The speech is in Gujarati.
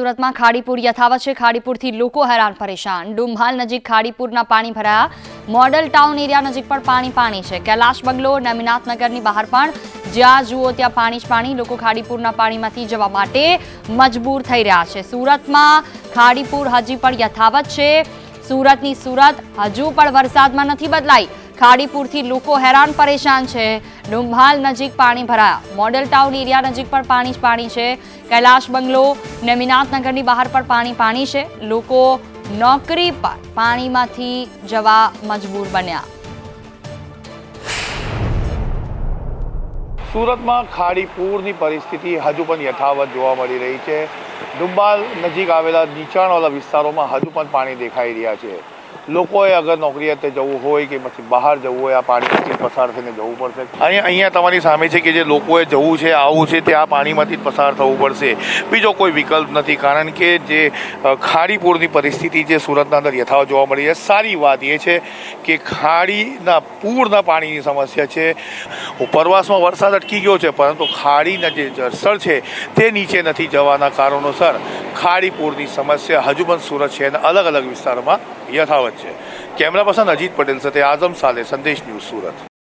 સુરતમાં ખાડીપુર યથાવત છે. ખાડીપુરથી લોકો હેરાન પરેશાન. ડુંભાલ નજીક ખાડીપુરના પાણી ભરાયા. મોડલ ટાઉન એરિયા નજીક પણ પાણી પાણી છે. કૈલાશ બંગલો નમીનાથનગરની બહાર પણ જ્યાં જુઓ ત્યાં પાણી જ પાણી લોકો ખાડીપુરના પાણીમાંથી જવા માટે મજબૂર થઈ રહ્યા છે. સુરતમાં ખાડીપુર હજી પણ યથાવત છે. સુરતની સુરત હજુ પણ વરસાદમાં નથી બદલાઈ. ખાડીપુરથી લોકો હેરાન પરેશાન છે. ડુંભાલ નજીક પાણી ભરાયા. મોડેલ ટાઉન એરિયા નજીક પણ પાણી જ પાણી છે. કૈલાશ બંગલો નેમિનાથનગરની બહાર પણ પાણી પાણી છે. લોકો નોકરી પર પાણીમાંથી જવા મજબૂર બન્યા. સુરતમાં ખાડીપુરની પરિસ્થિતિ હજુ પણ યથાવત જોવા મળી રહી છે. ડુંબાલ નજીક આવેલા નીચાણવાળા વિસ્તારોમાં હજુ પણ પાણી દેખાઈ રહ્યા છે. લોકોએ અગર નોકરી અર્થે જવું હોય કે પછી બહાર જવું હોય, આ પાણીમાંથી પસાર થઈને જવું પડશે. અહીંયા અહીંયા તમારી સામે છે કે જે લોકોએ જવું છે આવવું છે, તે આ પાણીમાંથી જ પસાર થવું પડશે. બીજો કોઈ વિકલ્પ નથી, કારણ કે જે ખાડીપુરની પરિસ્થિતિ જે સુરતના અંદર યથાવત જોવા મળી છે. સારી વાત એ છે કે ખાડીના, પૂરના પાણીની સમસ્યા છે. ઉપરવાસમાં વરસાદ અટકી ગયો છે, પરંતુ ખાડીના જે જળસ્તર છે, તે નીચે નથી જવાના કારણોસર ખાડીપૂરની સમસ્યા હજુ પણ સુરત શહેરના અલગ અલગ વિસ્તારોમાં યથાવત છે કેમેરા પર્સન અજીત પટેલ સાથે આઝમ સાલે સંદેશ ન્યૂઝ સુરત